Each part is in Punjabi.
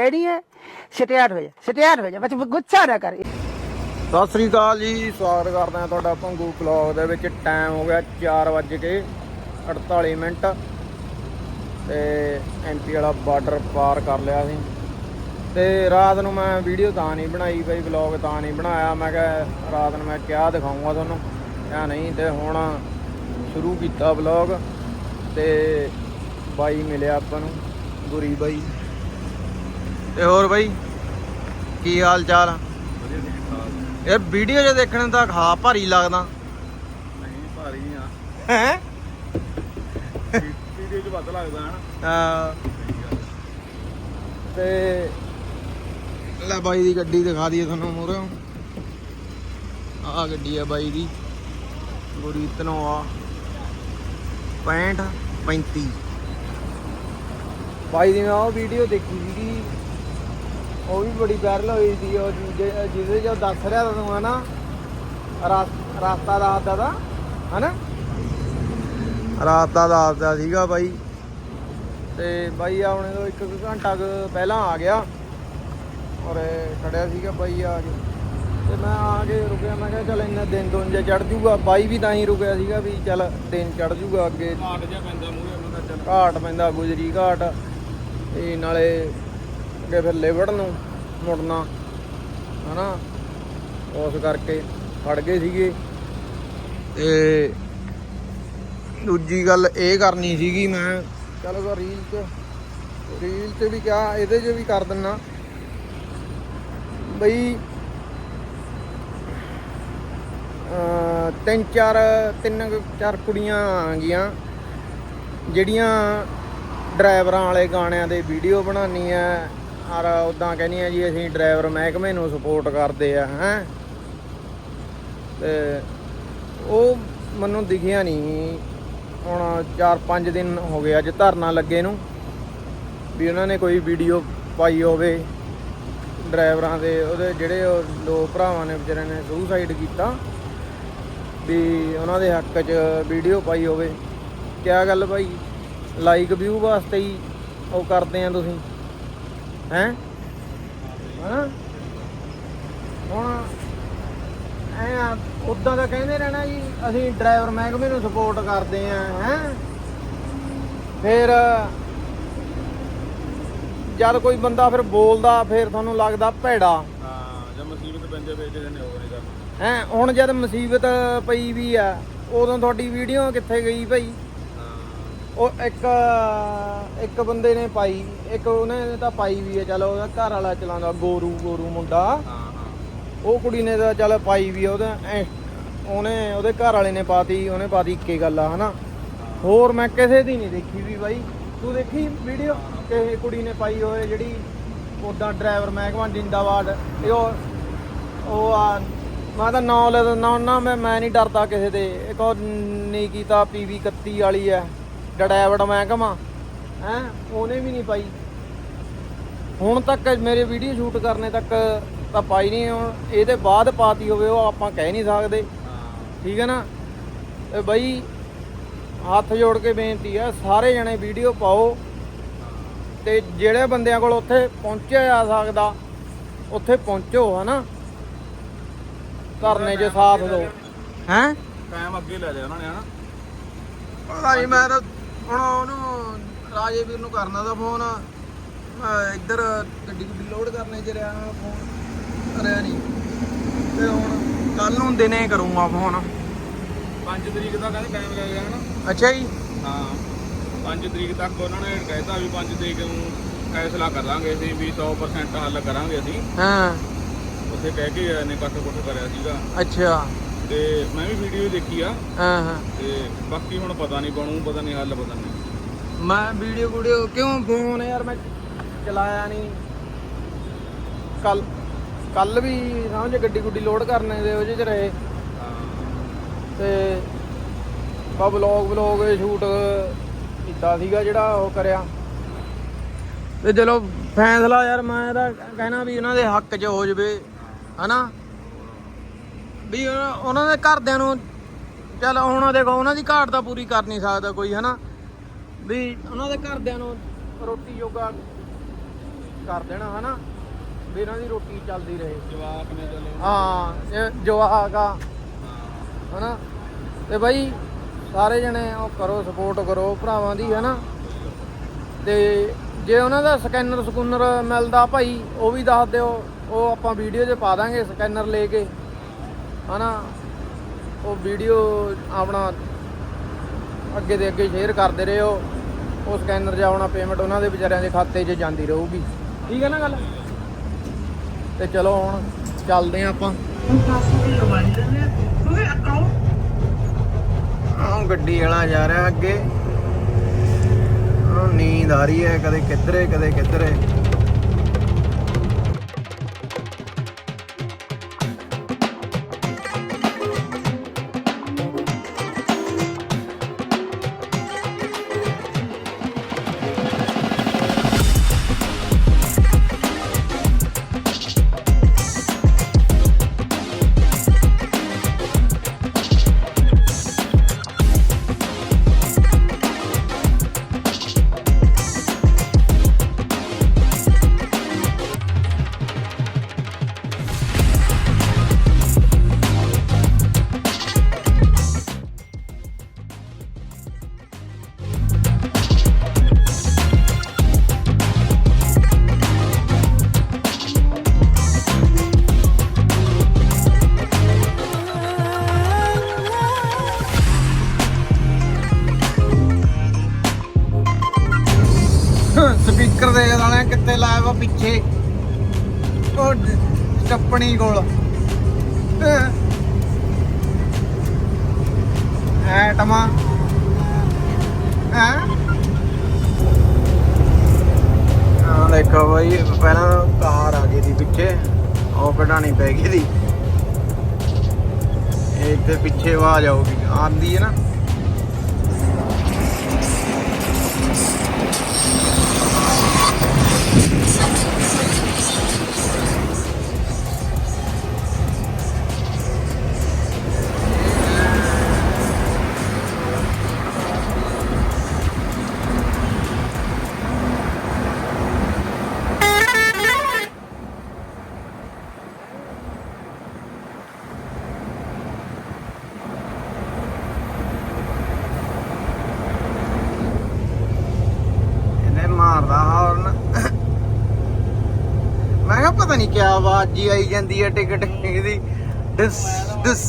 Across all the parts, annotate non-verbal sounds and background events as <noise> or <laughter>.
रेडी है स्टार्ट हो जा स्टार्ट हो जा बस गुस्सा ना कर ਸਤਿ ਸ੍ਰੀ ਅਕਾਲ ਜੀ ਸਵਾਗਤ ਕਰਦੇ ਹਾਂ ਤੁਹਾਡਾ ਭੰਗੂ ਬਲੌਗ ਦੇ ਵਿੱਚ ਟਾਈਮ ਹੋ ਗਿਆ 4 ਵੱਜ ਕੇ 48 ਮਿੰਟ ਤੇ ਐਮਪੀ ਵਾਲਾ ਬਾਰਡਰ ਪਾਰ ਕਰ ਲਿਆ ਸੀ ਤੇ ਰਾਤ ਨੂੰ ਮੈਂ ਵੀਡੀਓ ਤਾਂ ਨਹੀਂ ਬਣਾਈ ਬਈ ਬਲੌਗ ਤਾਂ ਨਹੀਂ ਬਣਾਇਆ ਮੈਂ ਕਿਹਾ ਰਾਤ ਨੂੰ ਮੈਂ ਕਿਹਾ ਦਿਖਾਉਂਗਾ ਤੁਹਾਨੂੰ ਕਿਹਾ ਨਹੀਂ ਤੇ ਹੁਣ ਸ਼ੁਰੂ ਕੀਤਾ ਬਲੌਗ ਤੇ ਬਾਈ ਮਿਲਿਆ ਆਪਾਂ ਨੂੰ ਗੁਰੀ ਬਾਈ ਤੇ ਹੋਰ ਬਾਈ ਕੀ ਹਾਲ ਚਾਲ? ਆ ਇਹ ਵੀਡੀਓ ਜੇ ਦੇਖਣ ਦਾ ਖਾ ਭਾਰੀ ਲੱਗਦਾ। ਨਹੀਂ ਭਾਰੀ ਆ। ਹੈ? ਵੀਡੀਓ 'ਚ ਵੱਧ ਲੱਗਦਾ ਹਨ? ਤੇ ਲੈ ਬਾਈ ਦੀ ਗੱਡੀ ਦਿਖਾ ਦਈਏ ਤੁਹਾਨੂੰ ਮੂਰੇ ਆਹ ਗੱਡੀ ਆ ਬਾਈ ਦੀ। ਗੁਰੀ ਤਨੋਆ 65 35 ਬਾਈ ਦੀ ਮੈਂ ਉਹ ਵੀਡੀਓ ਦੇਖੀ ਸੀਗੀ। ਉਹ ਵੀ ਬੜੀ ਵਾਇਰਲ ਹੋਈ ਸੀ ਉਹ ਜਿਹਦੇ ਜਿਹਦੇ ਜੋ ਦੱਸ ਰਿਹਾ ਤਾ ਤੂੰ ਹਨਾ? ਰਾਸ- ਰਾਸਤਾ ਦੱਸਦਾ ਤਾ ਹਨਾ? ਰਾਸਤਾ ਦੱਸਦਾ ਸੀਗਾ ਬਾਈ। ਤੇ ਬਾਈ ਆਉਣੇ ਤੋਂ ਇੱਕ ਕੁ ਘੰਟਾ ਕੁ ਪਹਿਲਾਂ ਆ ਗਿਆ। ਔਰ ਇਹ ਖੜਿਆ ਸੀਗਾ ਬਾਈ ਆ ਕੇ। ਤੇ ਮੈਂ ਆ ਕੇ ਰੁਕਿਆ ਮੈਂ ਕਿਹਾ ਚੱਲ ਇੰਨਾ ਦਿਨ ਦੁਨ ਜੇ ਚੜ ਜੂਗਾ। ਬਾਈ ਵੀ ਤਾਂ ਹੀ ਰੁਕਿਆ ਸੀਗਾ ਵੀ ਚੱਲ ਦਿਨ ਚੜ ਜੂਗਾ ਅੱਗੇ। ਘਾਟ ਜਿਹਾ ਪੈਂਦਾ ਮੂਹਰੇ ਉਹਨਾਂ ਦਾ ਚੱਲ। ਘਾਟ ਪੈਂਦਾ ਗੁਜਰੀ ਘਾਟ। ਤੇ ਨਾਲੇ ਅੱਗੇ ਫਿਰ ਲਿਵੜ ਨੂੰ ਮੁੜਨਾ, ਹਨਾ? ਉਸ ਕਰਕੇ ਫੜ ਗਏ ਸੀਗੇ। ਤੇ ਦੂਜੀ ਗੱਲ ਇਹ ਕਰਨੀ ਸੀਗੀ ਮੈਂ, ਚਲੋ ਕੋ ਰੀਲ 'ਚ ਰੀਲ 'ਚ ਵੀ ਕਿਹਾ ਇਹਦੇ 'ਚ ਵੀ ਕਰ ਦਿੰਨਾ। ਬਈ ਤਿੰਨ ਚਾਰ ਤਿੰਨ ਚਾਰ ਕੁੜੀਆਂ ਆ ਗਈਆਂ, ਜਿਹੜੀਆਂ ਡਰਾਈਵਰਾਂ ਵਾਲੇ ਗਾਣਿਆਂ ਦੇ ਵੀਡੀਓ ਬਣਾਉਣੀਆਂ ਔਰ ਉਦਾਂ ਕਹਿੰਦੀਆਂ ਜੀ, ਅਸੀਂ ਡਰਾਈਵਰ ਮਹਿਕਮੇ ਨੂੰ ਸਪੋਰਟ ਕਰਦੇ ਆ, ਹੈ। ਤੇ ਉਹ ਮੈਨੂੰ ਦਿਖਿਆ ਨਹੀਂ। ਹੁਣ 4-5 ਦਿਨ ਹੋ ਗਏ ਅੱਜ ਧਰਨਾ ਲੱਗੇ ਨੂੰ, ਵੀ ਉਹਨਾਂ ਨੇ ਕੋਈ ਵੀਡੀਓ ਪਾਈ ਹੋਵੇ ਡਰਾਈਵਰਾਂ ਦੇ, ਉਹਦੇ ਜਿਹੜੇ ਉਹ ਦੋ ਭਰਾਵਾਂ ਨੇ ਵਿਚਾਰਿਆਂ ਨੇ ਸੁਸਾਈਡ ਕੀਤਾ, ਵੀ ਉਹਨਾਂ ਦੇ ਹੱਕ 'ਚ ਵੀਡੀਓ ਪਾਈ ਹੋਵੇ। ਕਿਆ ਗੱਲ ਭਾਈ ਲਾਈਕ ਵਿਊ ਵਾਸਤੇ ਹੀ ਉਹ ਕਰਦੇ ਆ ਤੁਸੀਂ। ਹੈਂ? ਹਾਂ। ਹੁਣ ਐ ਆ ਉਦਾਂ ਤਾਂ ਕਹਿੰਦੇ ਰਹਿਣਾ ਜੀ ਅਸੀਂ ਡਰਾਈਵਰ ਮਹਿਕਮੇ ਨੂੰ ਸਪੋਰਟ ਕਰਦੇ ਆ ਹੈਂ? ਫਿਰ ਜਦ ਕੋਈ ਬੰਦਾ ਫਿਰ ਬੋਲਦਾ ਫਿਰ ਤੁਹਾਨੂੰ ਲੱਗਦਾ ਭੈੜਾ। ਹਾਂ ਜਦ ਮੁਸੀਬਤ ਪੈਂਦੇ ਵੇ ਜਿਹੜੇ ਨੇ ਉਹ ਨਹੀਂ ਕਰਨਾ। ਹੈ ਹੁਣ ਜਦ ਮੁਸੀਬਤ ਪਈ ਵੀ ਆ ਉਦੋਂ ਤੁਹਾਡੀ ਵੀਡੀਓ ਕਿੱਥੇ ਗਈ ਭਾਈ? ਉਹ ਇੱਕ ਇੱਕ ਬੰਦੇ ਨੇ ਪਾਈ ਇੱਕ ਉਹਨੇ ਤਾਂ ਪਾਈ ਵੀ ਹੈ ਚਲ ਉਹਦਾ ਘਰ ਵਾਲਾ ਚਲਾਉਂਦਾ ਗੋਰੂ ਗੋਰੂ ਮੁੰਡਾ। ਹਾਂ ਹਾਂ। ਉਹ ਕੁੜੀ ਨੇ ਤਾਂ ਚੱਲ ਪਾਈ ਵੀ ਉਹਦਾ ਐਂ- ਉਹਨੇ ਉਹਦੇ ਘਰ ਵਾਲੇ ਨੇ ਪਾਤੀ ਉਹਨੇ ਪਾਤੀ ਇੱਕੇ ਗੱਲ ਆ ਹਨਾ। ਹੋਰ ਮੈਂ ਕਿਸੇ ਦੀ ਨਹੀਂ ਦੇਖੀ ਵੀ ਬਾਈ। ਤੂੰ ਦੇਖੀ ਵੀਡੀਓ? ਕਿਸੇ ਕੁੜੀ ਨੇ ਪਾਈ ਹੋਏ ਜਿਹੜੀ ਉਦਾਂ ਡਰਾਈਵਰ ਮਹਿਕਮਾ ਜਿੰਦਾਬਾਦ ਇਹ ਉਹ ਉਹ ਆ ਮੈਂ ਤਾਂ ਨਾਂ ਲੈ ਦਿੰਦਾ ਨਾ ਮੈਂ ਮੈਂ ਨਹੀਂ ਡਰਦਾ ਕਿਸੇ ਦੇ। ਇੱਕ ਉਹ ਨਹੀਂ ਕੀਤਾ ਪੀਵੀ 31 ਵਾਲੀ ਐ ਡਰਾਈਵਰ ਮਹਿਕਮਾ ਹੈ ਉਹਨੇ ਵੀ ਨਹੀਂ ਪਾਈ। ਹੁਣ ਤੱਕ ਮੇਰੇ ਵੀਡੀਓ ਸ਼ੂਟ ਕਰਨੇ ਤੱਕ ਤਾਂ ਪਾਈ ਨਹੀਂ ਹੁਣ ਇਹਦੇ ਬਾਅਦ ਪਾਤੀ ਹੋਵੇ ਉਹ ਆਪਾਂ ਕਹਿ ਨਹੀਂ ਸਕਦੇ। ਠੀਕ ਹੈ ਨਾ? ਤੇ ਬਈ ਹੱਥ ਜੋੜ ਕੇ ਬੇਨਤੀ ਆ ਸਾਰੇ ਜਣੇ ਵੀਡੀਓ ਪਾਓ। ਤੇ ਜਿਹੜੇ ਬੰਦਿਆਂ ਕੋਲ ਉੱਥੇ ਪਹੁੰਚਿਆ ਜਾ ਸਕਦਾ ਉੱਥੇ ਪਹੁੰਚੋ ਹਨਾ? ਧਰਨੇ 'ਚ ਸਾਥ ਦਿਓ। ਹੈਂ? ਟਾਈਮ ਅੱਗੇ ਲੈ ਲਿਆ ਉਹਨਾਂ ਨੇ ਹਨਾ? ਪਤਾ ਨਹੀਂ ਮੈਂ ਤਾਂ ਹੁਣ ਉਹਨੂੰ ਰਾਜੇ ਵੀਰ ਨੂੰ ਕਰਨਾ ਦਾ ਫੋਨ ਇੱਧਰ ਗੱਡੀ ਗੁੱਡੀ ਲੋਡ ਕਰਨੇ ਚ ਰਿਹਾ ਫੋਨ ਕਰਿਆ ਨਹੀਂ ਤੇ ਹੁਣ ਕੱਲ ਨੂੰ ਦਿਨੇ ਕਰੂੰਗਾ ਫੋਨ 5 ਤਰੀਕ ਦਾ ਕਹਿੰਦੇ ਟਾਈਮ ਲੈ ਗਿਆ ਹਨਾ। ਅੱਛਾ ਜੀ। ਹਾਂ 5 ਤਰੀਕ ਤੱਕ ਉਹਨਾਂ ਨੇ ਕਹਿਤਾ ਵੀ 5 ਤਰੀਕ ਨੂੰ ਫੈਸਲਾ ਕਰਾਂਗੇ ਅਸੀਂ ਵੀ 100% ਹੱਲ ਕਰਾਂਗੇ ਅਸੀਂ। ਹਾਂ। ਉੱਥੇ ਕਹਿ ਕੇ ਨੇ ਕੱਟ ਕੁੱਟ ਕਰਿਆ ਸੀਗਾ। ਅੱਛਾ। ਤੇ ਮੈਂ ਵੀ ਵੀਡੀਓ ਦੇਖੀ ਆ। ਹਾਂ ਹਾਂ। ਤੇ ਬਾਕੀ ਹੁਣ ਪਤਾ ਨਹੀਂ ਬਣੂ ਪਤਾ ਨਹੀਂ ਹੱਲ ਪਤਾ ਨਹੀਂ। ਮੈਂ ਵੀਡੀਓ ਵੀਡੀਓ ਕਿਉਂ ਫੋਨ ਯਾਰ ਮੈਂ ਚਲਾਇਆ ਨਹੀਂ। ਕੱਲ ਕੱਲ ਵੀ ਸਮਝ ਗੱਡੀ ਗੁੱਡੀ ਲੋਡ ਕਰਨੇ ਦੇ ਉਹਦੇ ਚ ਰਹੇ। ਤੇ ਬਾ ਵਲੌਗ ਵਲੌਗ ਸ਼ੂਟ ਕੀਤਾ ਸੀਗਾ ਜਿਹੜਾ ਉਹ ਕਰਿਆ। ਤੇ ਚਲੋ ਫੈਸਲਾ ਯਾਰ ਮੈਂ ਤਾਂ ਕਹਿਣਾ ਵੀ ਉਹਨਾਂ ਦੇ ਹੱਕ 'ਚ ਹੋ ਜਵੇ ਹਨਾ? ਵੀ ਉਹਨਾਂ ਉਹਨਾਂ ਦੇ ਘਰਦਿਆਂ ਨੂੰ ਚਲ ਹੁਣ ਦੇਖੋ ਉਹਨਾਂ ਦੀ ਘਾਟ ਤਾਂ ਪੂਰੀ ਕਰ ਨਹੀਂ ਸਕਦਾ ਕੋਈ ਹਨਾ? ਵੀ ਉਹਨਾਂ ਦੇ ਘਰਦਿਆਂ ਨੂੰ ਰੋਟੀ ਜੋਗਾ ਕਰ ਦੇਣਾ ਹਨਾ? ਵੀ ਇਹਨਾਂ ਦੀ ਰੋਟੀ ਚੱਲਦੀ ਰਹੇ। ਜਵਾਕ ਨੇ ਚਲੋ ਹਾਂ ਇਹ ਜਵਾਕ ਆ ਹਨਾ? ਤੇ ਬਾਈ ਸਾਰੇ ਜਣੇ ਉਹ ਕਰੋ ਸਪੋਰਟ ਕਰੋ ਭਰਾਵਾਂ ਦੀ ਹਨਾ? ਤੇ ਜੇ ਉਹਨਾਂ ਦਾ ਸਕੈਨਰ ਸਕੂਨਰ ਮਿਲਦਾ ਭਾਈ ਉਹ ਵੀ ਦੱਸ ਦਿਓ ਉਹ ਆਪਾਂ ਵੀਡੀਓ 'ਚ ਪਾ ਦਾਂਗੇ ਸਕੈਨਰ ਲੈ ਕੇ। ਹਨਾ ਉਹ ਵੀਡੀਓ ਆਪਣਾ ਅੱਗੇ ਦੇ ਅੱਗੇ ਸ਼ੇਅਰ ਕਰਦੇ ਰਹੋ। ਉਹ ਸਕੈਨਰ 'ਚ ਆਉਣਾ ਪੇਮੈਂਟ ਉਹਨਾਂ ਦੇ ਵਿਚਾਰਿਆਂ ਦੇ ਖਾਤੇ 'ਚ ਜਾਂਦੀ ਰਹੂਗੀ। ਠੀਕ ਹੈ ਨਾ ਗੱਲ? ਤੇ ਚਲੋ ਹੁਣ ਚੱਲਦੇ ਆਂ। ਆਪਾਂ ਆਹ ਗੱਡੀ ਵਾਲਾ ਜਾ ਰਿਹਾ ਅੱਗੇ। ਨੀਂਦ ਆ ਰਹੀ ਹੈ ਕਦੇ ਕਿੱਧਰੇ ਕਦੇ ਕਿੱਧਰੇ। ਸਟੱਪਣੀ ਕੋਲ। ਐਟਮਾ। ਹੈ। ਆ ਦੇਖੋ ਬਈ, ਪਹਿਲਾਂ ਕਾਰ ਆ ਗਈ ਦੀ ਪਿੱਛੇ। ਉਹ ਕਢਾਣੀ ਪੈ ਗਈ ਦੀ। ਇਹ ਤੇ ਪਿੱਛੇ ਆਵਾਜ਼ ਆਊਗੀ। ਆਂਦੀ ਹੈ ਨਾ। ਆਵਾਜ਼ ਜੀ ਆਈ ਜਾਂਦੀ ਹੈ ਟਿਕਟ ਇਹਦੀ ਡਿਸ ਡਿਸ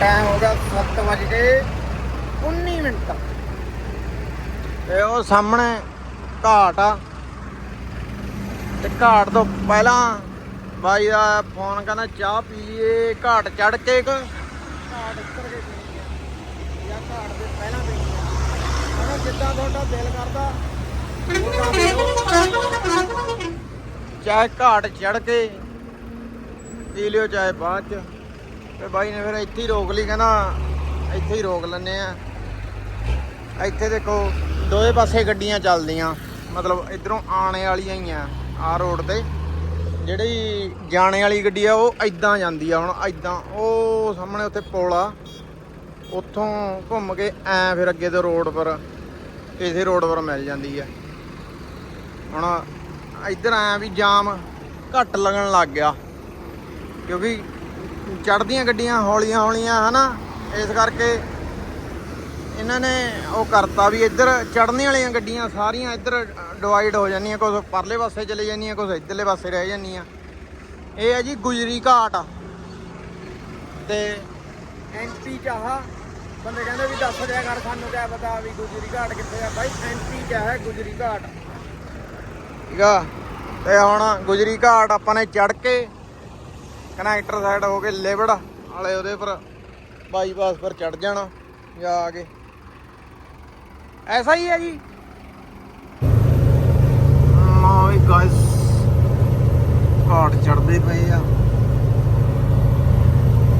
ਟਾਈਮ ਹੋ ਗਿਆ 7 ਵਜੇ 19 ਮਿੰਟ ਤੇ ਉਹ ਸਾਹਮਣੇ ਘਾਟ ਆ। ਤੇ ਘਾਟ ਤੋਂ ਪਹਿਲਾਂ ਬਾਈ ਦਾ ਫੋਨ ਕਹਿੰਦਾ ਚਾਹ ਪੀ ਲਈਏ ਘਾਟ ਚੜ ਕੇ ਇੱਕ। ਘਾਟ ਉੱਤਰ ਕੇ ਪੀਣੀ ਆ। ਜਾਂ ਘਾਟ ਦੇ ਪਹਿਲਾਂ ਪੀਣੀ ਆ। ਕਹਿੰਦਾ ਜਿੱਦਾਂ ਤੁਹਾਡਾ ਦਿਲ ਕਰਦਾ। ਚਾਹੇ ਘਾਟ ਚੜ ਕੇ ਪੀ ਲਿਓ, ਚਾਹੇ ਬਾਅਦ ਚ। ਤੇ ਬਾਈ ਨੇ ਫਿਰ ਇੱਥੇ ਹੀ ਰੋਕ ਲਈ, ਕਹਿੰਦਾ ਇੱਥੇ ਹੀ ਰੋਕ ਲੈਨੇ ਆ। ਇੱਥੇ ਦੇਖੋ, ਦੋਵੇਂ ਪਾਸੇ ਗੱਡੀਆਂ ਚੱਲਦੀਆਂ। ਮਤਲਬ ਇਧਰੋਂ ਆਣੇ ਵਾਲੀਆਂ ਹੀ ਆ ਆ ਰੋਡ ਤੇ। ਜਿਹੜੀ ਜਾਣੇ ਵਾਲੀ ਗੱਡੀ ਆ, ਉਹ ਐਦਾਂ ਜਾਂਦੀ ਆ ਹੁਣ ਐਦਾਂ ਉਹ ਸਾਹਮਣੇ ਉੱਥੇ ਪੁਲ। ਆ ਉੱਥੋਂ ਘੁੰਮ ਕੇ ਐ ਫਿਰ ਅੱਗੇ ਦੇ ਰੋਡ ਪਰ। ਇਸੇ ਰੋਡ ਪਰ ਮਿਲ ਜਾਂਦੀ ਆ। ਹੁਣ ਇੱਧਰ ਆਇਆ ਵੀ ਜਾਮ ਘੱਟ ਲੱਗਣ ਲੱਗ ਗਿਆ। ਕਿਉਂਕਿ ਚੜਦੀਆਂ ਗੱਡੀਆਂ ਹੌਲੀਆਂ ਹੌਲੀਆਂ ਹਨਾ, ਇਸ ਕਰਕੇ ਇਹਨਾਂ ਨੇ ਉਹ ਕਰਤਾ ਵੀ ਇੱਧਰ ਚੜ੍ਹਨੇ ਵਾਲੀਆਂ ਗੱਡੀਆਂ ਸਾਰੀਆਂ ਇੱਧਰ ਡਿਵਾਈਡ ਹੋ ਜਾਂਦੀਆਂ ਕੁਝ ਪਰਲੇ ਪਾਸੇ ਚਲੇ ਜਾਂਦੀਆਂ ਕੁਝ ਇੱਧਰਲੇ ਪਾਸੇ ਰਹਿ ਜਾਂਦੀਆਂ। ਇਹ ਹੈ ਜੀ ਗੁਜਰੀ ਘਾਟ। ਤੇ ਐਂਟੀ ਚਾਹਾ ਬੰਦੇ ਕਹਿੰਦੇ ਵੀ ਦੱਸ ਦਿਆ ਕਰ ਸਾਨੂੰ ਕਿਆ ਪਤਾ ਵੀ ਗੁਜਰੀ ਘਾਟ ਕਿੱਥੇ ਆ। ਬਾਈ ਐਂਟੀ ਚ ਹੈ ਗੁਜਰੀ ਘਾਟ। ਠੀਕ ਆ? ਤੇ ਹੁਣ ਗੁਜਰੀ ਘਾਟ ਆਪਾਂ ਨੇ ਚੜ ਕੇ ਕਨੈਕਟਰ ਸਾਈਡ ਹੋ ਕੇ ਲਿਵੜ ਵਾਲੇ ਉਹਦੇ ਪਰ ਬਾਈਪਾਸ ਪਰ ਚੜ ਜਾਣਾ ਜਾ ਕੇ। ਐਸਾ ਹੀ ਹੈ ਜੀ। ਮਾਈ ਗਾਇਸ ਘਾਟ ਚੜਦੇ ਪਏ ਆ।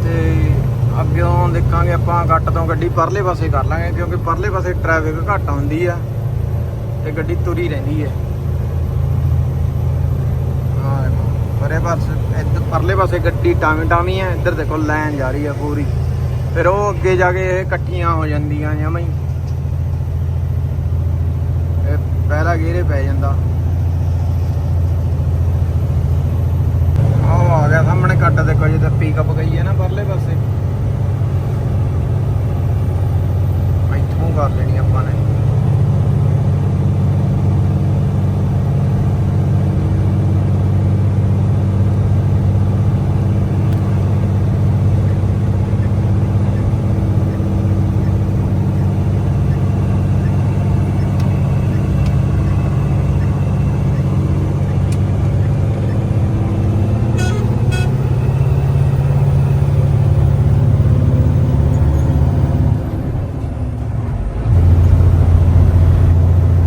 ਤੇ ਅੱਗਿਓਂ ਦੇਖਾਂਗੇ ਆਪਾਂ ਗੱਟ ਤੋਂ ਗੱਡੀ ਪਰਲੇ ਪਾਸੇ ਕਰ ਲਾਂਗੇ, ਕਿਉਂਕਿ ਪਰਲੇ ਪਾਸੇ ਟ੍ਰੈਫਿਕ ਘੱਟ ਹੁੰਦੀ ਆ ਤੇ ਗੱਡੀ ਤੁਰੀ ਰਹਿੰਦੀ ਹੈ, ਪਰੇ ਪਾਸੇ, ਇੱਧਰ ਪਰਲੇ ਪਾਸੇ ਗੱਡੀ ਟਾਵੀਂ ਟਾਵੀਂ ਹੈ ਇੱਧਰ ਦੇਖੋ ਲਾਈਨ ਜਾ ਰਹੀ ਹੈ ਪੂਰੀ। ਫਿਰ ਉਹ ਅੱਗੇ ਜਾ ਕੇ ਇਹ ਇਕੱਠੀਆਂ ਹੋ ਜਾਂਦੀਆਂ ਜਮਾਂ ਹੀ। ਪਹਿਲਾ ਗੇਰੇ ਪੈ ਜਾਂਦਾ। ਆਹ ਆ ਗਿਆ ਸਾਹਮਣੇ ਕੱਟ ਦੇਖੋ ਜੇ, ਤਾਂ ਪਿਕਅਪ ਗਈ ਹੈ ਨਾ ਪਰਲੇ ਪਾਸੇ ਇੱਥੋਂ ਕਰ ਲੈਣੀ ਆਪਾਂ ਨੇ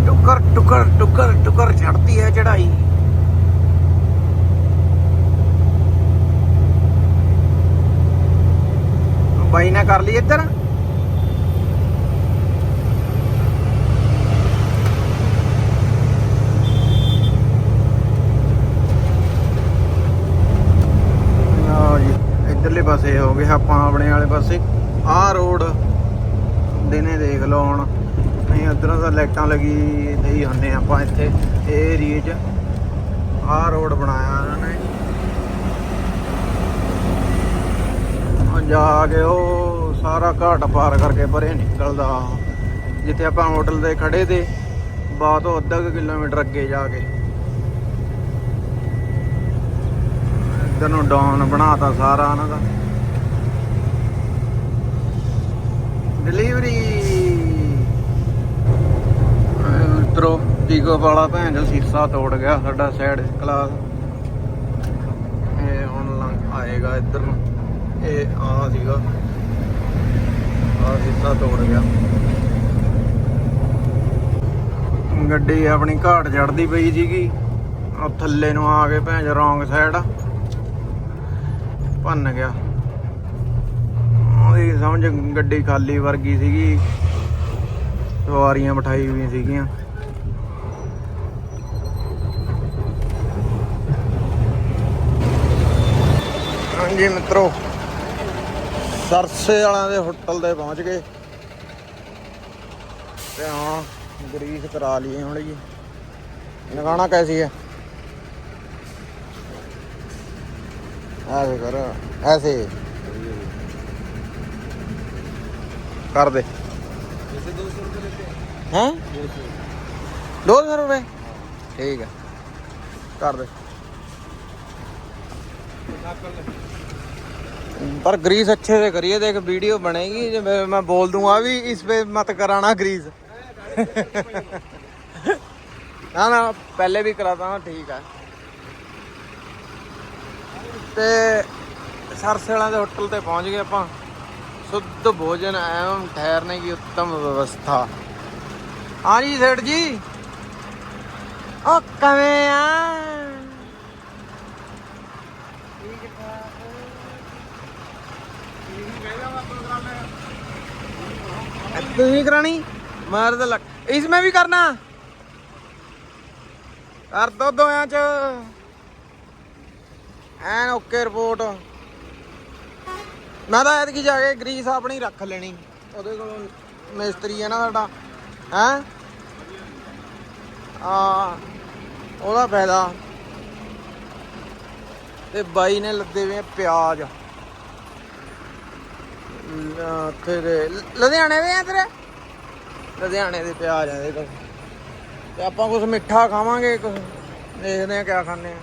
ਟੁਕਰ ਟੁਕਰ ਟੁਕਰ ਟੁਕਰ ਚੜਦੀ ਹੈ ਚੜਾਈ ਬਾਈ ਨੇ ਕਰ ਲਈ ਇੱਧਰ ਲਓ ਜੀ ਇੱਧਰਲੇ ਪਾਸੇ ਹੋ ਗਏ ਆਪਾਂ ਆਪਣੇ ਵਾਲੇ ਪਾਸੇ ਆਹ ਰੋਡ ਦਿਨੇ ਦੇਖ ਲਓ ਹੁਣ। ਨਹੀਂ ਉਧਰੋਂ ਤਾਂ ਲਾਈਟਾਂ ਲੱਗੀ ਨਹੀਂ ਹੁੰਨੇ ਆਪਾਂ ਇੱਥੇ, ਇਹ ਏਰੀਏ 'ਚ। ਆਹ ਰੋਡ ਬਣਾਇਆ ਉਹਨਾਂ ਨੇ। ਜਾ ਕੇ ਉਹ ਸਾਰਾ ਘਾਟ ਪਾਰ ਕਰਕੇ ਪਰੇ ਨਿਕਲਦਾ। ਜਿੱਥੇ ਆਪਾਂ ਹੋਟਲ ਦੇ ਖੜੇ ਤੇ, ਬਾਅਦ ਤੋਂ ਅੱਧਾ ਕੁ ਕਿਲੋਮੀਟਰ ਅੱਗੇ ਜਾ ਕੇ। ਇੱਧਰ ਨੂੰ ਡਾਊਨ ਬਣਾਤਾ ਸਾਰਾ ਉਹਨਾਂ ਦਾ। ਡਿਲੀਵਰੀ ਮਿੱਤਰੋ ਪੀਕੋ ਵਾਲਾ ਭੈਣ ਦਾ ਸੀਸਾ ਤੋੜ ਗਿਆ ਸਾਡਾ ਸਾਈਡ ਕਲਾਸ ਇਹ ਹੁਣ ਲੰਘ ਆਏਗਾ ਇੱਧਰ ਨੂੰ। ਇਹ ਆ ਸੀਗਾ। ਆ ਸੀਸਾ ਤੋੜ ਗਿਆ। ਗੱਡੀ ਆਪਣੀ ਘਾਟ ਚੜਦੀ ਪਈ ਸੀਗੀ। ਉਹ ਥੱਲੇ ਨੂੰ ਆ ਕੇ ਭੈਣ ਰੋਂਗ ਸਾਈਡ ਭੰਨ ਗਿਆ। ਆਉਂਦੀ ਸਮਝ ਗੱਡੀ ਖਾਲੀ ਵਰਗੀ ਸੀਗੀ। ਸਵਾਰੀਆਂ ਬਿਠਾਈ ਹੋਈਆਂ ਸੀਗੀਆਂ। ਹਾਂਜੀ ਮਿੱਤਰੋ, ਸਰਸੇ ਵਾਲਾਂ ਦੇ ਹੋਟਲ ਦੇ ਪਹੁੰਚ ਗਏ। ਤੇ ਹਾਂ, ਗਰੀਸ ਕਰਾ ਲਈ ਹੁਣ ਜੀ। ਲਗਾਣਾ ਕੈਸੀ ਹੈ? ਐਸੇ ਕਰ ਐਸੇ। कर दे हैं दो सौ रुपये ठीक है कर दे पर ग्रीस अच्छे से करिए देख वीडियो बनेगी जो मैं मैं बोल दूंगा भी इस पे मत कराना ग्रीस ना ना पहले भी कराता हूँ ठीक है ਤੇ ਸਰਸੇ ਵਾਲਿਆਂ ਦੇ ਹੋਟਲ ਤੇ ਪਹੁੰਚ ਗਏ ਆਪਾਂ ਸ਼ੁੱਧ ਭੋਜਨ ਐਵੰ ਠਹਿਰਨੇ ਦੀ ਉੱਤਮ ਵਿਵਸਥਾ। ਹਾਂਜੀ ਸੇਠ ਜੀ? ਉਹ ਕਵੇਂ ਆ? ਤੁਸੀਂ ਕਰਾਣੀ ਮਾਰ ਦੇ ਲੱਕ। ਇਸ ਮੈਂ ਵੀ ਕਰਨਾ। ਕਰ ਦੋ ਦੋਆਂ ਚ। N okay report. ਮੈਂ ਤਾਂ ਐਤਕੀ ਜਾ ਕੇ ਗਰੀਸ ਆਪਣੀ ਰੱਖ ਲੈਣੀ। ਉਹਦੇ ਕੋਲੋਂ ਮਿਸਤਰੀ ਹੈ ਨਾ ਸਾਡਾ। ਹੈ? ਆ ਉਹਦਾ ਫਾਇਦਾ। ਤੇ ਬਾਈ ਨੇ ਲੱਦੇ ਵੇ ਪਿਆਜ਼। ਲ- ਉੱਥੇ ਲੁਧਿਆਣੇ ਦੇ ਆ ਤੇਰੇ ਲੁਧਿਆਣੇ ਦੇ ਪਿਆਜ਼ ਆ ਇਹਦੇ ਕੋਲ। ਤੇ ਆਪਾਂ ਕੁਝ ਮਿੱਠਾ ਖਾਵਾਂਗੇ ਕੁਝ ਦੇਖਦੇ ਆ ਕਿਆ ਖਾਣੇ ਆ।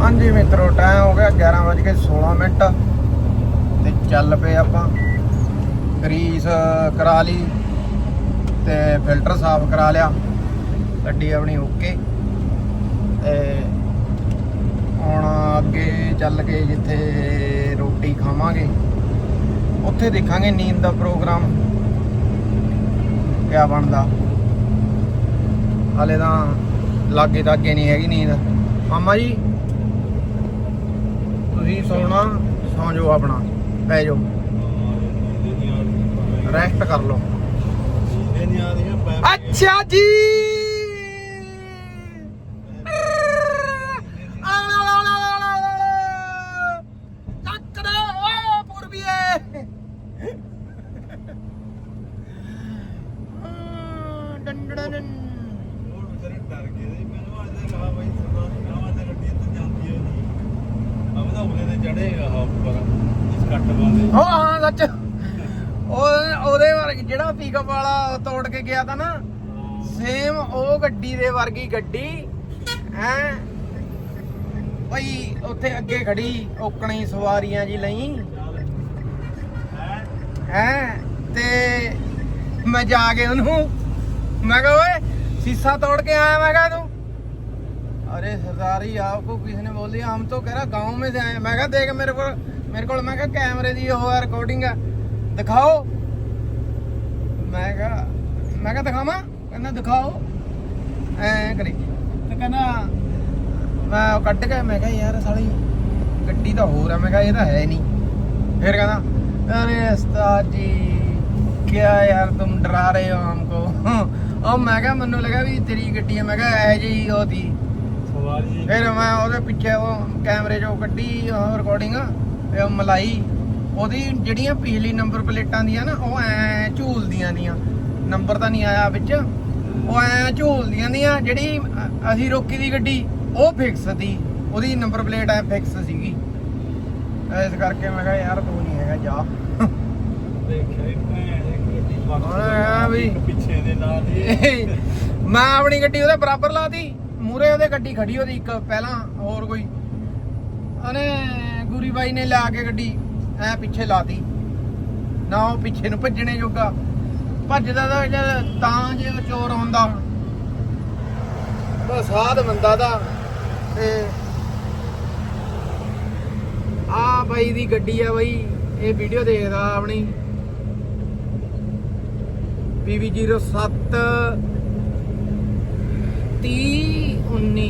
ਹਾਂਜੀ ਮਿੱਤਰੋ ਟਾਈਮ ਹੋ ਗਿਆ 11:16 ਮਿੰਟ। ਚੱਲ ਪਏ ਆਪਾਂ। ਗਰੀਸ ਕਰਾ ਲਈ ਤੇ ਫਿਲਟਰ ਸਾਫ਼ ਕਰਾ ਲਿਆ। ਗੱਡੀ ਆਪਣੀ ਓਕੇ ਤੇ ਹੁਣ ਅੱਗੇ ਚੱਲ ਕੇ ਜਿੱਥੇ ਰੋਟੀ ਖਾਵਾਂਗੇ, ਉੱਥੇ ਦੇਖਾਂਗੇ ਨੀਂਦ ਦਾ ਪ੍ਰੋਗਰਾਮ। ਕਿਆ ਬਣਦਾ? ਹਾਲੇ ਤਾਂ ਲਾਗੇ ਤਾਗੇ ਨਹੀਂ ਹੈਗੀ ਨੀਂਦ। ਮਾਮਾ ਜੀ, ਤੁਸੀਂ ਸੌਣਾ, ਸੌਂ ਜਾਓ ਆਪਣਾ। ਪੈ ਜਾਓ। ਰੈਸਟ ਕਰ ਲਓ। ਅੱਛਾ ਜੀ ਚੱਕੜੇ ਓ ਪੁਰਬੀਏ ਡੰਡੜਨ ਚੜੇਗਾ ਉੱਪਰ ਕੱਟ ਬੰਦੇ ਉਹ ਹਾਂ ਸੱਚ ਉਹ ਉਹਦੇ ਵਰਗੀ ਜਿਹੜਾ ਪਿਕਅਪ ਵਾਲਾ ਤੋੜ ਕੇ ਗਿਆ ਤਾਂ ਨਾ ਸੇਮ ਉਹ ਗੱਡੀ ਦੇ ਵਰਗੀ ਗੱਡੀ ਹੈ ਭਾਈ ਉੱਥੇ ਅੱਗੇ ਖੜੀ ਓਕਣੀ ਸਵਾਰੀਆਂ ਜੀ ਲਈ ਹੈ ਤੇ ਮੈਂ ਜਾ ਕੇ ਉਹਨੂੰ ਮੈਂ ਕਿਹਾ ਓਏ ਸੀਸਾ तोड़ के आया मैं कहा तू अरे सरदारी आपको किसने बोल दिया हम तो कह रहा गांव में से आए मैं कहा देख मेरे को मेरे को मैं कहा कैमरे ਦੀ ਉਹ ਹੈ ਰਿਕਾਰਡਿੰਗ ਹੈ ਦਿਖਾਓ ਮੈਂ ਕਿਹਾ ਮੈਂ ਕਿਹਾ ਦਿਖਾਵਾਂ? ਕਹਿੰਦਾ ਦਿਖਾਓ। ਐ ਕਰੀ। ਤੇ ਕਹਿੰਦਾ ਮੈਂ ਉਹ ਕੱਢ ਕੇ ਮੈਂ ਕਿਹਾ ਯਾਰ ਸਾਲੀ ਗੱਡੀ ਤਾਂ ਹੋਰ ਆ। ਮੈਂ ਕਿਹਾ ਇਹ ਤਾਂ ਹੈ ਨਹੀਂ। ਫਿਰ ਕਹਿੰਦਾ ਅਰੇ ਉਸਤਾਦ ਜੀ ਕਿਆ ਯਾਰ ਤੁਮ ਡਰਾ ਰਹੇ ਹੋ ਹਮਕੋ ਉਹ ਮੈਂ ਕਿਹਾ ਮੈਨੂੰ ਲੱਗਾ ਵੀ ਤੇਰੀ ਗੱਡੀ ਹੈ ਮੈਂ ਕਿਹਾ ਐ ਜੀ ਉਹਦੀ। ਸਵਾਰੀ ਫਿਰ ਮੈਂ ਉਹਦੇ ਪਿੱਛੇ ਉਹ ਕੈਮਰੇ 'ਚੋਂ ਕੱਢੀ ਉਹ ਰਿਕਾਰਡਿੰਗ ਮਲਾਈ। ਉਹਦੀ ਜਿਹੜੀਆਂ ਪਿਛਲੀ ਨੰਬਰ ਪਲੇਟਾਂ ਦੀਆਂ ਨਾ ਉਹ ਐ ਝੂਲਦੀਆਂ ਦੀਆਂ ਨੰਬਰ ਤਾਂ ਨਹੀਂ ਆਇਆ ਵਿੱਚ। ਉਹ ਐ ਝੂਲਦੀਆਂ ਦੀਆਂ ਜਿਹੜੀ ਅਸੀਂ ਰੋਕੀ ਦੀ ਗੱਡੀ ਉਹ ਫਿਕਸ ਸੀ। ਉਹਦੀ ਨੰਬਰ ਪਲੇਟ ਐ ਫਿਕਸ ਸੀਗੀ। ਇਸ ਕਰਕੇ ਮੈਂ ਕਿਹਾ ਯਾਰ ਤੂੰ ਨਹੀਂ ਹੈਗਾ ਜਾ। ਦੇਖਿਆ ਹੀ ਵੀ ਪਿੱਛੇ ਦੇ ਨਾਲ ਹੀ <laughs> ਮੈਂ ਆਪਣੀ ਗੱਡੀ ਉਹਦੇ ਬਰਾਬਰ ਲਾਤੀ ਮੂਰੇ ਉਹਦੇ ਗੱਡੀ ਖੜੀ ਉਹਦੀ ਇੱਕ ਪਹਿਲਾਂ ਹੋਰ ਕੋਈ। ਉਹਨੇ ਗੁਰੀ ਬਾਈ ਨੇ ਲਿਆ ਕੇ ਗੱਡੀ। ਐ ਪਿੱਛੇ ਲਾਤੀ। ਨਾ ਉਹ ਪਿੱਛੇ ਨੂੰ ਭੱਜਣੇ ਜੋਗਾ। ਭੱਜਦਾ ਤਾਂ ਜਦ ਤਾਂ ਜੇ ਚੋਰ ਹੁੰਦਾ। ਬਸ ਸਾਧ ਬੰਦਾ ਦਾ ਤੇ ਆ ਬਾਈ ਦੀ ਗੱਡੀ ਆ ਬਾਈ, ਇਹ ਵੀਡੀਓ ਦੇਖਦਾ ਆਪਣੀ। PV07 30 19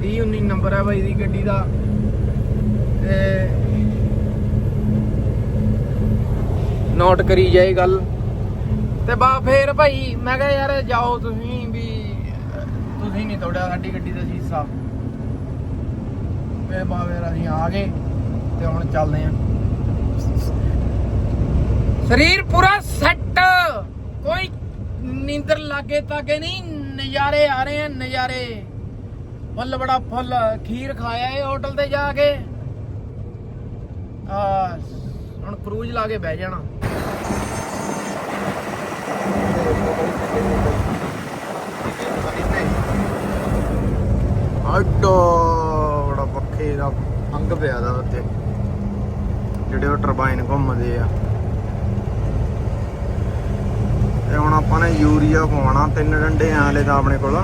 30 19 ਨੰਬਰ ਹੈ ਬਾਈ ਦੀ ਗੱਡੀ ਦਾ। ਤੇ ਨੋਟ ਕਰੀ ਜਾਏ ਗੱਲ। ਤੇ ਬਾ ਫੇਰ ਭਾਈ, ਮੈਂ ਕਿਹਾ ਯਾਰ ਜਾਓ ਤੁਸੀਂ ਵੀ, ਤੁਸੀਂ ਨਹੀਂ ਤੋੜਿਆ ਸਾਡੀ ਗੱਡੀ ਦਾ ਸੀਸਾ। ਫੇਰ ਬਾ ਫੇਰ ਅਸੀਂ ਆ ਗਏ ਤੇ ਹੁਣ ਚੱਲਦੇ ਆਂ। ਸਰੀਰ ਪੂਰਾ ਸੈੱਟ। ਕੋਈ ਨੀਂਦਰ ਲਾਗੇ ਤਾਗੇ ਨਹੀਂ, ਨਜ਼ਾਰੇ ਆ ਰਹੇ ਆ, ਨਜ਼ਾਰੇ। ਫੁੱਲ ਬੜਾ ਫੁੱਲ ਖੀਰ ਖਾਇਆ ਏ ਹੋਟਲ ਤੇ ਜਾ ਕੇ। ਆ ਹੁਣ ਕਰੂਜ਼ ਲਾ ਕੇ ਬਹਿ ਜਾਣਾ। ਅੱਡੋ, ਬੜਾ ਪੱਖੇ ਦਾ ਅੰਗ ਪਿਆ ਦਾ ਉੱਤੇ ਜਿਹੜੇ ਉਹ ਟਰਬਾਈਨ ਘੁੰਮਦੇ ਆ। ਤੇ ਹੁਣ ਆਪਾਂ ਨੇ ਯੂਰੀਆ ਪਾਉਣਾ ਤਿੰਨ ਡੰਡੇ ਆ ਹਲੇ ਤਾਂ ਆਪਣੇ ਕੋਲ। ਐਂ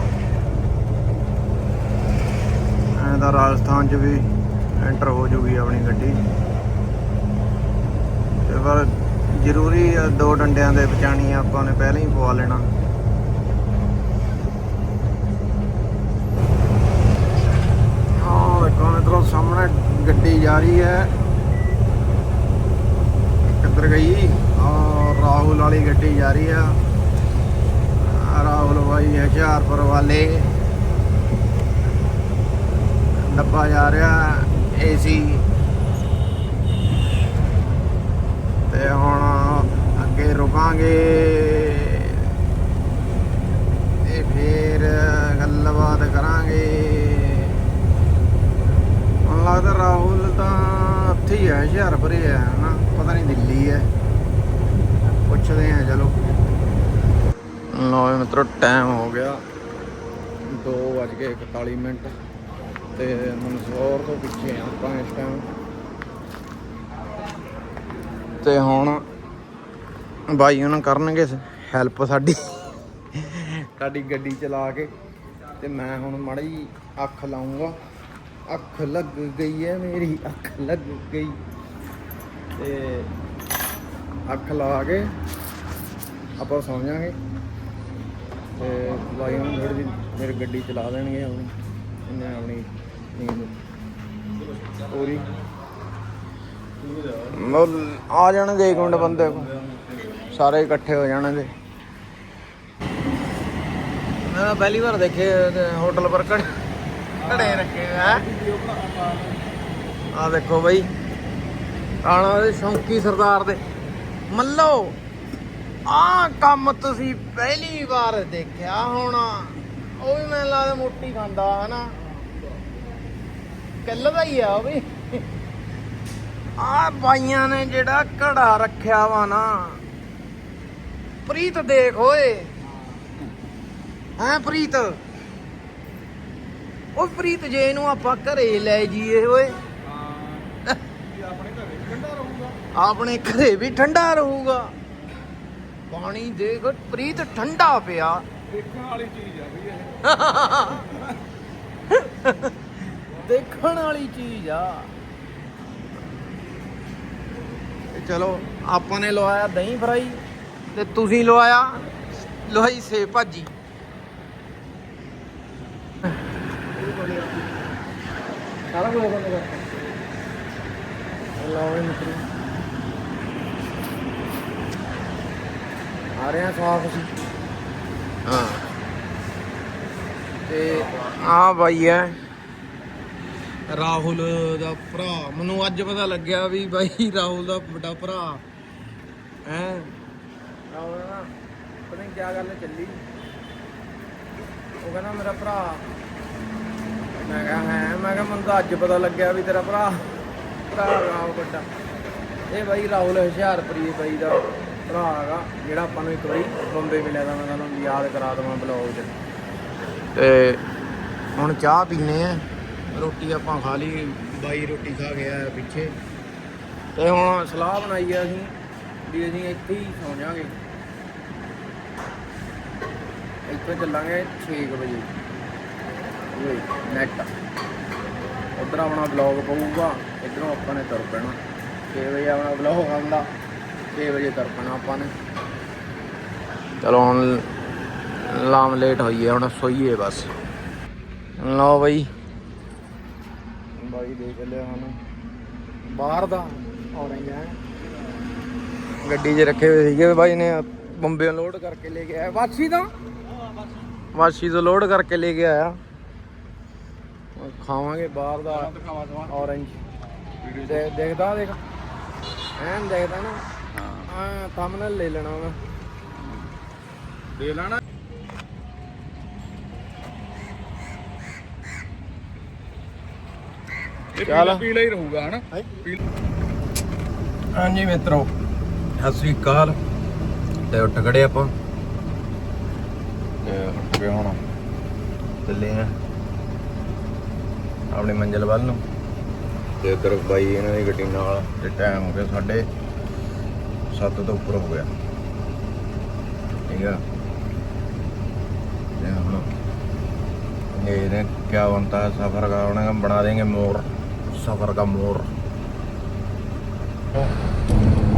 ਤਾਂ ਰਾਜਸਥਾਨ 'ਚ ਵੀ ਐਂਟਰ ਹੋ ਜੂਗੀ ਆਪਣੀ ਗੱਡੀ। ਤੇ ਪਰ ਜ਼ਰੂਰੀ ਆ, ਦੋ ਡੰਡਿਆਂ ਦੇ ਬਚਾਣੀ ਆਪਾਂ ਨੇ, ਪਹਿਲਾਂ ਹੀ ਪਵਾ ਲੈਣਾ। ਆਹ ਦੇਖੋ ਮਿੱਤਰੋ, ਸਾਹਮਣੇ ਗੱਡੀ ਜਾ ਰਹੀ ਹੈ। ਕਿੱਧਰ ਗਈ? ਆ ਰਾਹੁਲ ਵਾਲੀ ਗੱਡੀ ਜਾ ਰਹੀ ਆ। ਰਾਹੁਲ ਭਾਈ ਹਜ਼ਾਰਪੁਰ ਵਾਲੇ। ਡੱਬਾ ਜਾ ਰਿਹਾ, ਏਸੀ। ਤੇ ਹੁਣ ਅੱਗੇ ਰੁਕਾਂਗੇ। ਤੇ ਫੇਰ ਗੱਲਬਾਤ ਕਰਾਂਗੇ। ਹੁਣ ਲੱਗਦਾ ਰਾਹੁਲ ਤਾਂ ਉੱਥੇ ਹੀ ਹੈ ਹੁਸ਼ਿਆਰਪੁਰ ਹੀ ਹੈ ਨਾ ਪਤਾ ਨਹੀਂ ਦਿੱਲੀ ਹੈ। ਪੁੱਛਦੇ ਆ ਚਲੋ। ਲਓ ਮਿੱਤਰੋ ਟਾਈਮ ਹੋ ਗਿਆ। 2:41 ਮਿੰਟ। ਤੇ ਮਨਸੌਰ ਤੋਂ ਪਿੱਛੇ ਆ ਆਪਾਂ ਇਸ ਟਾਈਮ ਤੇ ਹੁਣ ਬਾਈ ਉਹਨਾਂ ਕਰਨਗੇ ਹੈਲਪ ਸਾਡੀ। ਸਾਡੀ ਗੱਡੀ ਚਲਾ ਕੇ। ਤੇ ਮੈਂ ਹੁਣ ਮਾੜੀ ਅੱਖ ਲਾਉਂਗਾ। ਅੱਖ ਲੱਗ ਗਈ ਹੈ ਮੇਰੀ, ਅੱਖ ਲੱਗ ਗਈ। ਤੇ ਅੱਖ ਲਾ ਕੇ ਆਪਾਂ ਸੌਂ ਜਾਾਂਗੇ ਤੇ ਬਾਈ ਹੁਣ ਥੋੜੀ ਜਿਹੀ ਮੇਰੀ ਗੱਡੀ ਚਲਾ ਦੇਣਗੇ ਆਪਣੀ। ਇਹਨੇ ਆਪਣੀ ਨੀਂਦ ਪੂਰੀ। ਆ ਜਾਣਗੇ ਇੱਕ ਮਿੰਟ ਬੰਦੇ ਸਾਰੇ ਇਕੱਠੇ ਹੋ ਜਾਣਗੇ। ਮੈਂ ਪਹਿਲੀ ਵਾਰ ਦੇਖੇ ਹੋਟਲ ਪਰ ਘੜੇ ਘੜੇ ਰੱਖੇ ਹੈ ਆ ਦੇਖੋ ਬਈ। ਆਣਾ ਦੇ ਸ਼ੌਂਕੀ ਸਰਦਾਰ ਦੇ। ਮੱਲੋ ਆ ਕੰਮ ਤੁਸੀਂ ਪਹਿਲੀ ਵਾਰ ਦੇਖਿਆ ਹੋਣਾ। ਉਹ ਵੀ ਮੈਨੂੰ ਲੱਗਦਾ ਮੋਟੀ ਖਾਂਦਾ, ਹਨਾ? ਕੱਲ ਦਾ ਹੀ ਆ ਉਹ ਵੀ। ਆ ਬਾਈਆਂ ਨੇ ਜਿਹੜਾ ਘੜਾ ਰੱਖਿਆ ਵਾ ਨਾ ਪ੍ਰੀਤ ਦੇਖ ਓਏ। ਹੈਂ ਪ੍ਰੀਤ? ਉਹ ਪ੍ਰੀਤ ਜੇ ਇਹਨੂੰ ਆਪਾਂ ਘਰੇ ਲੈ ਜੀਏ ਓਏ। ਆਪਣੇ ਘਰੇ ਵੀ ਠੰਡਾ ਰਹੂਗਾ। ਆਪਣੇ ਘਰੇ ਵੀ ਠੰਡਾ ਰਹੂਗਾ ਪਾਣੀ ਦੇਖ ਪ੍ਰੀਤ ਠੰਡਾ ਪਿਆ। ਦੇਖਣ ਵਾਲੀ ਚੀਜ਼ ਆ ਵੀ ਇਹ। ਦੇਖਣ ਵਾਲੀ ਚੀਜ਼ ਆ ਤੇ ਚਲੋ ਆਪਾਂ ਨੇ ਲਵਾਇਆ ਦਹੀਂ ਫਰਾਈ ਤੇ ਤੁਸੀਂ ਲਵਾਇਆ ਲੋਹਾਈ ਸੇ ਭਾਜੀ। ਸਾਰਾ ਕੁਝ ਬੰਦ ਕਰ ਲਓ ਇਹ ਮਿੱਤਰੋ ਆ ਰਹੇ ਆ ਸਾਫ਼ ਸੀ ਹਾਂ। ਤੇ ਆ ਬਾਈ ਹੈ। ਰਾਹੁਲ ਦਾ ਭਰਾ। ਮੈਨੂੰ ਅੱਜ ਪਤਾ ਲੱਗਿਆ ਵੀ ਬਾਈ ਰਾਹੁਲ ਦਾ ਵੱਡਾ ਭਰਾ। ਹੈ? ਰਾਹੁਲ ਨਾ ਪਤਾ ਨਹੀਂ ਕੀ ਗੱਲ ਚੱਲੀ। ਉਹ ਕਹਿੰਦਾ ਮੇਰਾ ਭਰਾ। ਮੈਂ ਕਿਹਾ ਹੈ? ਮੈਂ ਕਿਹਾ ਮੈਨੂੰ ਤਾਂ ਅੱਜ ਪਤਾ ਲੱਗਿਆ ਵੀ ਤੇਰਾ ਭਰਾ। ਭਰਾ ਰਾਹੁਲ ਵੱਡਾ। ਇਹ ਬਾਈ ਰਾਹੁਲ ਹੁਸ਼ਿਆਰਪੁਰੀ ਬਾਈ ਦਾ ਭਰਾ ਹੈਗਾ ਜਿਹੜਾ ਆਪਾਂ ਨੂੰ ਇੱਕ ਵਾਰੀ ਬੰਬੇ ਮਿਲਿਆ ਤਾਂ ਮੈਂ ਤੁਹਾਨੂੰ ਯਾਦ ਕਰਾ ਦਵਾਂ ਬਲੌਗ 'ਚ। ਤੇ ਹੁਣ ਚਾਹ ਪੀਨੇ ਆ। ਰੋਟੀ ਆਪਾਂ ਖਾ ਲਈ, ਬਾਈ ਰੋਟੀ ਖਾ ਗਿਆ ਪਿੱਛੇ। ਤੇ ਹੁਣ ਸਲਾਹ ਬਣਾਈ ਆ ਅਸੀਂ ਵੀ ਅਸੀਂ ਇੱਥੇ ਹੀ ਸੌਂ ਜਾਾਂਗੇ ਇੱਥੇ ਚੱਲਾਂਗੇ 6 ਵਜੇ। ਓਏ ਨੈਟ ਉਧਰ ਆਪਣਾ ਬਲੌਗ ਪਊਗਾ, ਇਧਰੋਂ ਆਪਾਂ ਨੇ ਤੁਰ ਪੈਣਾ। 6 ਵਜੇ ਆਪਣਾ ਬਲੌਗ ਆਉਂਦਾ 6 ਵਜੇ ਤੁਰ ਪੈਣਾ ਆਪਾਂ ਨੇ। ਚਲੋ ਹੁਣ ਲਾਮ ਲੇਟ ਹੋਈ ਹੈ ਹੁਣ ਸੋਈਏ ਬਸ। ਲਓ ਬਈ। ਬਾਈ ਦੇਖ ਲਿਆ ਹੁਣ ਬਾਹਰ ਦਾ ਔਰੰਜ ਹੈ। ਗੱਡੀ 'ਚ ਰੱਖੇ ਹੋਏ ਸੀਗੇ ਬਾਈ ਨੇ ਬੰਬੇ ਲੋਡ ਕਰਕੇ ਲੈ ਕੇ ਆਇਆ। ਵਾਸੀ ਤੋਂ? ਵਾਸੀ ਤੋਂ ਲੋਡ ਕਰਕੇ ਲੈ ਕੇ ਆਇਆ। ਖਾਵਾਂਗੇ ਬਾਹਰ ਦਾ ਔਰੰਜ। ਦੇ ਦੇਖਦਾ ਦੇਖ। ਐਨ ਦੇਖਦਾ ਨਾ। ਹਾਂ। ਥੰਬਨੇਲ ਲੈ ਲੈਣਾ ਮੈਂ ਦੇ ਲੈਣਾ ਚੱਲ। ਪੀਲਾ ਪੀਲਾ ਹੀ ਰਹੂਗਾ ਹਨਾ ਪੀਲਾ ਹਾਂਜੀ ਮਿੱਤਰੋ ਸਤਿ ਸ੍ਰੀ ਅਕਾਲ ਤੇ ਉੱਠ ਖੜੇ ਆਪਾਂ ਤੇ ਉੱਠ ਕੇ ਹੁਣ ਚੱਲੇ ਆ ਆਪਣੀ ਮੰਜ਼ਿਲ ਵੱਲ ਨੂੰ ਤੇ ਉਧਰ ਬਾਈ ਇਹਨਾਂ ਦੀ ਗੱਡੀ ਨਾਲ ਤੇ ਟਾਈਮ ਹੋ ਗਿਆ ਸਾਡੇ 7 ਤੋਂ ਉੱਪਰ ਹੋ ਗਿਆ ਠੀਕ ਆ ਤੇ ਹੁਣ ये ने क्या बनता है सफर का उन्हें बना देंगे मोड़ सफर का मोड़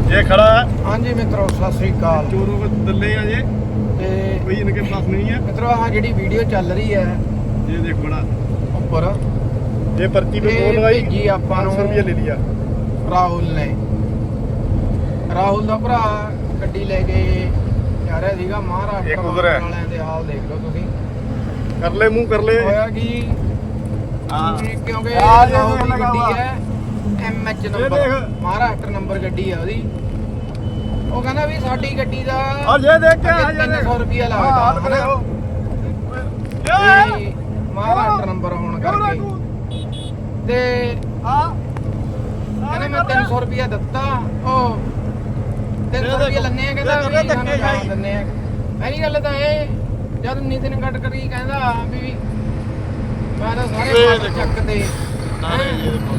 ये खड़ा है ਹਾਂਜੀ ਮਿੱਤਰੋ ਸਤਿ ਸ੍ਰੀ ਅਕਾਲ चोरों को दल्ले हैं ये ਤੇ कोई इनके पास नहीं है ਮਿੱਤਰੋ ਆਹ ਜਿਹੜੀ ਵੀਡੀਓ ਚੱਲ ਰਹੀ ਹੈ ये देख बड़ा ਉੱਪਰ ये पर्ची पे ये बोल भाई भेजी ਆਪਾਂ ਨੂੰ। 500 रुपया ले लिया ਰਾਹੁਲ ਨੇ ਰਾਹੁਲ ਦਾ ਭਰਾ ਗੱਡੀ ਲੈ ਕੇ ਜਾ ਰਿਹਾ ਸੀਗਾ ਇਹ ਮਹਾਰਾਸ਼ਟਰ ਗੁਜ਼ਰ ਹੈ। ਵਾਲਿਆਂ ਦੇ ਹਾਲ ਦੇਖ ਲਓ ਤੁਸੀਂ कर ले मुंह कर ले ਹੋਇਆ ਕੀ ਹਾਂ। ਕਿਉਂਕਿ ਆ ਜੇ ਕੋਈ ਗੱਡੀ ਹੈ M H number Maharashtra number ਗੱਡੀ ਆ ਉਹਦੀ। ਉਹ ਕਹਿੰਦਾ ਵੀ ਸਾਡੀ ਗੱਡੀ ਦਾ ਔਰ ਜੇ ਦੇਖ ਕੇ ਆ ਜਾ 300 ਰੁਪਿਆ ਲੱਗਦਾ ਇਹ ਮਹਾਰਾਸ਼ਟਰ ਨੰਬਰ ਹੋਣ ਕਰਕੇ। ਤੇ? ਆ ਕਹਿੰਦੇ ਮੈਂ 300 ਰੁਪਿਆ ਦਿੱਤਾ। ਉਹ 300 ਰੁਪਿਆ ਲੰਨੇ ਆ ਕਹਿੰਦਾ ਵੀ ਲੰਨੇ ਆ। ਪਹਿਲੀ ਗੱਲ ਤਾਂ ਇਹ ਜਦ ਨਿਤਿਨ ਗਟਕਰੀ ਕਹਿੰਦਾ ਵੀ ਮੈਂ ਤਾਂ ਸਾਰੇ ਇਹ ਬਾਰਡਰ ਦੇਖੋ। ਚੱਕਦੇ नारे ये देखो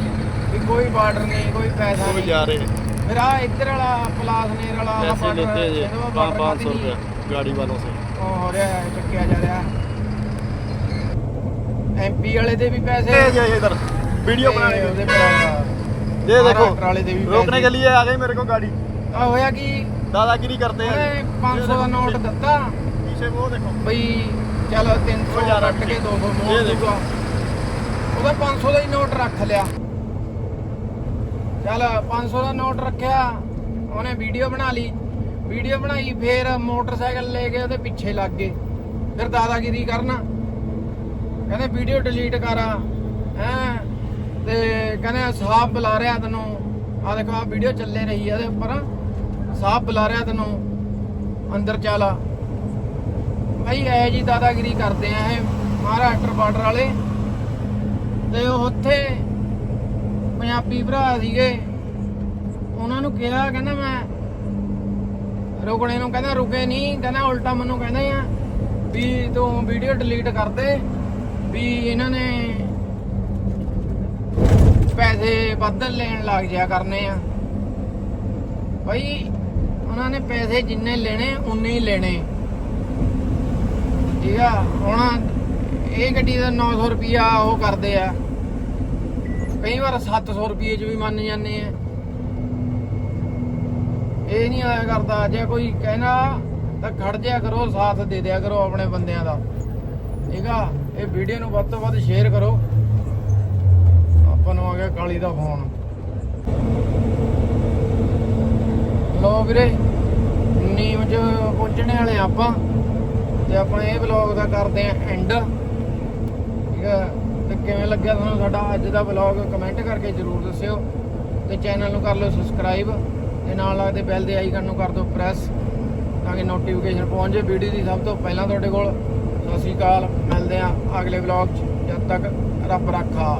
ਵੀ ਕੋਈ ਬਾਰਡਰ ਨਹੀਂ ਕੋਈ ਪੈਸਾ वो भी ਨਹੀਂ जा रहे ਫਿਰ ਆ ਇੱਧਰ ਵਾਲਾ ਪਲਾਸਨੇਰ ਵਾਲਾ ਆਹ पैसे border लेते हैं ये ਇਹਦੇ ਕੋਲ पाँच border पाँच सौ ਨਹੀਂ। रुपया गाड़ी वालों से ਉਹ ਹੋ ਰਿਹਾ ਹੈ ਚੱਕਿਆ ਜਾ ਰਿਹਾ ਐਮਪੀ ਵਾਲੇ ਦੇ ਵੀ ਪੈਸੇ ये ये इधर वीडियो ਤੇ बनाने के ਉਹਦੇ लिए ਪਰ ये देखो ਮਹਾਰਾਸ਼ਟਰ ਵਾਲੇ ਦੇ ਵੀ रोकने ਪੈਸੇ। के लिए आ गई मेरे को गाड़ी ਆ ਹੋਇਆ ਕੀ दादागिरी करते हैं ਉਹਨੇ 500 ਦਾ ਨੋਟ ਦਿੱਤਾ पीछे वो देखो ਬਈ ਚੱਲ 300 ਉਹ ਯਾਰ ਕੱਟ ਕੇ 200 ਇਹ ਮੋੜ। ਦੂਗਾ। ਉਹਦਾ 500 ਦਾ ਹੀ ਨੋਟ ਰੱਖ ਲਿਆ। ਚੱਲ 500 ਦਾ ਨੋਟ ਰੱਖਿਆ ਉਹਨੇ ਵੀਡੀਓ ਬਣਾ ਲਈ। ਵੀਡੀਓ ਬਣਾਈ ਫੇਰ ਮੋਟਰਸਾਈਕਲ ਲੈ ਕੇ ਉਹਦੇ ਪਿੱਛੇ ਲੱਗ ਗਏ। ਫਿਰ ਦਾਦਾਗਿਰੀ ਕਰਨਾ। ਕਹਿੰਦੇ ਵੀਡੀਓ ਡਿਲੀਟ ਕਰ ਹੈ। ਤੇ ਕਹਿੰਦੇ ਸਾਹਬ ਬੁਲਾ ਰਿਹਾ ਤੈਨੂੰ। ਆ ਦੇਖੋ ਆ ਵੀਡੀਓ ਚੱਲੇ ਰਹੀ ਆ ਇਹਦੇ ਉੱਪਰ। ਸਾਹਬ ਬੁਲਾ ਰਿਹਾ ਤੈਨੂੰ। ਅੰਦਰ ਚੱਲ। ਭਾਈ ਐ ਜੀ ਦਾਦਾਗਿਰੀ ਕਰਦੇ ਆ ਇਹ ਮਹਾਰਾਸ਼ਟਰ ਬਾਰਡਰ ਵਾਲੇ। ਤੇ ਉੱਥੇ ਪੰਜਾਬੀ ਭਰਾ ਸੀਗੇ। ਉਹਨਾਂ ਨੂੰ ਕਿਹਾ, ਕਹਿੰਦਾ ਮੈਂ ਰੁਕਣੇ ਨੂੰ ਕਹਿੰਦਾ, ਰੁਕੇ ਨਹੀਂ। ਕਹਿੰਦਾ ਉਲਟਾ ਮੈਨੂੰ ਕਹਿੰਦਾ ਆ ਵੀ ਤੂੰ ਵੀਡੀਓ ਡਿਲੀਟ ਕਰ ਦੇ ਵੀ ਇਹਨਾਂ ਨੇ ਪੈਸੇ ਵੱਧ ਲੈਣ ਲੱਗ ਜਿਆ ਕਰਨੇ ਆ। ਬਈ ਉਹਨਾਂ ਨੇ ਪੈਸੇ ਜਿੰਨੇ ਲੈਣੇ ਉਨੇ ਹੀ ਲੈਣੇ। ਠੀਕ ਆ, ਹੁਣ ਇਹ ਗੱਡੀ ਦਾ 900 ਰੁਪਿਆ ਉਹ ਕਰਦੇ ਆ। ਕਈ ਵਾਰ 700 ਰੁਪਏ ਚ ਵੀ ਮੰਨ ਜਾਂਦੇ ਆ। ਇਹ ਨਹੀਂ ਆਇਆ ਕਰਦਾ, ਜੇ ਕੋਈ ਕਹਿਣਾ ਤਾਂ ਖੜ ਜਿਆ ਕਰੋ, ਸਾਥ ਦੇ ਦਿਆ ਕਰੋ ਆਪਣੇ ਬੰਦਿਆਂ ਦਾ। ਠੀਕ ਆ, ਇਹ ਵੀਡੀਓ ਨੂੰ ਵੱਧ ਤੋਂ ਵੱਧ ਸ਼ੇਅਰ ਕਰੋ। ਆਪਾਂ ਨੂੰ ਆ ਗਿਆ ਕਾਲੀ ਦਾ ਫੋਨ ਲੋ ਵੀਰੇ, ਨੀਮ ਚ ਪਹੁੰਚਣੇ ਵਾਲੇ ਆ ਆਪਾਂ। ਤੇ ਆਪਾਂ ਇਹ ਵਲੌਗ ਦਾ ਕਰਦੇ ਆਂ ਐਂਡ ਠੀਕ ਆ? ਤੇ ਕਿਵੇਂ ਲੱਗਿਆ ਤੁਹਾਨੂੰ ਸਾਡਾ ਅੱਜ ਦਾ ਵਲੌਗ ਕਮੈਂਟ ਕਰਕੇ ਜਰੂਰ ਦੱਸਿਓ। ਤੇ ਚੈਨਲ ਨੂੰ ਕਰ ਲਓ ਸਬਸਕ੍ਰਾਈਬ ਤੇ ਨਾਲ ਲੱਗਦੇ ਬੈਲ ਦੇ ਆਈਕਨ ਨੂੰ ਕਰ ਦਿਓ ਪ੍ਰੈਸ ਤਾਂ ਕਿ ਨੋਟੀਫਿਕੇਸ਼ਨ ਪਹੁੰਚ ਜਾਏ ਵੀਡੀਓ ਦੀ ਸਭ ਤੋਂ ਪਹਿਲਾਂ ਤੁਹਾਡੇ ਕੋਲ। ਸਤਿ ਸ਼੍ਰੀ ਅਕਾਲ, ਮਿਲਦੇ ਆਂ ਅਗਲੇ ਵਲੌਗ 'ਚ। ਜਦ ਤੱਕ ਰੱਬ ਰੱਖਾ।